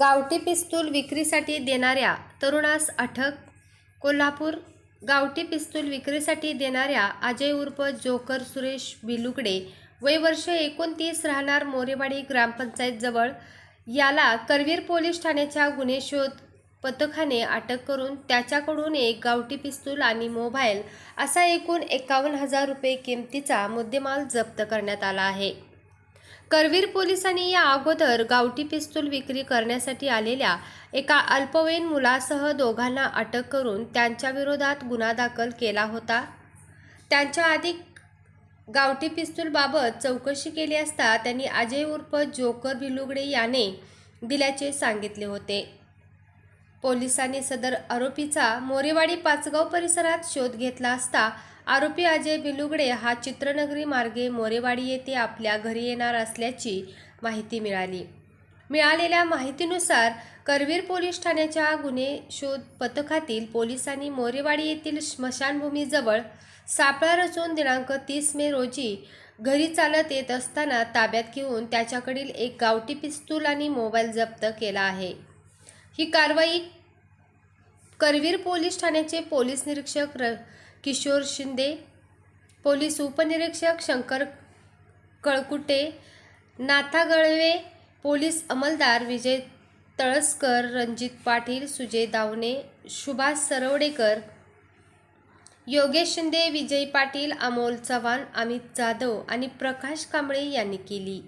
गावठी पिस्तूल विक्रीसाठी देणाऱ्या तरुणास अटक कोल्हापूर गावठी पिस्तूल विक्रीसाठी देणाऱ्या अजय उर्फ जोकर सुरेश बिलुकडे वय वर्ष एकोणतीस राहणार मोरेवाडी ग्रामपंचायतजवळ याला करवीर पोलीस ठाण्याच्या गुन्हे शोध पथकाने अटक करून त्याच्याकडून एक गावठी पिस्तूल आणि मोबाईल असा एकूण एकावन्न हजार रुपये किमतीचा मुद्देमाल जप्त करण्यात आला आहे. करवीर पोलिसांनी या अगोदर गावठी पिस्तूल विक्री करण्यासाठी आलेल्या एका अल्पवयीन मुलासह दोघांना अटक करून त्यांच्या विरोधात गुन्हा दाखल केला होता. त्यांच्या आधी गावठी पिस्तूलबाबत चौकशी केली असता त्यांनी अजय उर्फ जोकर भिलुगडे याने दिल्याचे सांगितले होते. पोलिसांनी सदर आरोपीचा मोरेवाडी पाचगाव परिसरात शोध घेतला असता आरोपी अजय बिलुगडे हा चित्रनगरी मार्गे मोरेवाडी येथे आपल्या घरी येणार असल्याची माहिती मिळाली. मिळालेल्या माहितीनुसार करवीर पोलीस ठाण्याच्या गुन्हे शोध पथकातील पोलिसांनी मोरेवाडी येथील स्मशानभूमीजवळ सापळा रचून दिनांक तीस मे रोजी घरी चालत येत असताना ताब्यात घेऊन त्याच्याकडील एक गावठी पिस्तूल आणि मोबाईल जप्त केला आहे. ही कारवाई करवीर पोलीस ठाण्याचे पोलीस निरीक्षक र किशोर शिंदे पोलीस उपनिरीक्षक शंकर कळकुटे नाथा गळवे पोलीस अंमलदार विजय तळसकर रणजित पाटील सुजय दावणे सुभाष सरवडेकर योगेश शिंदे विजय पाटील अमोल चव्हाण अमित जाधव आणि प्रकाश कांबळे यांनी केली.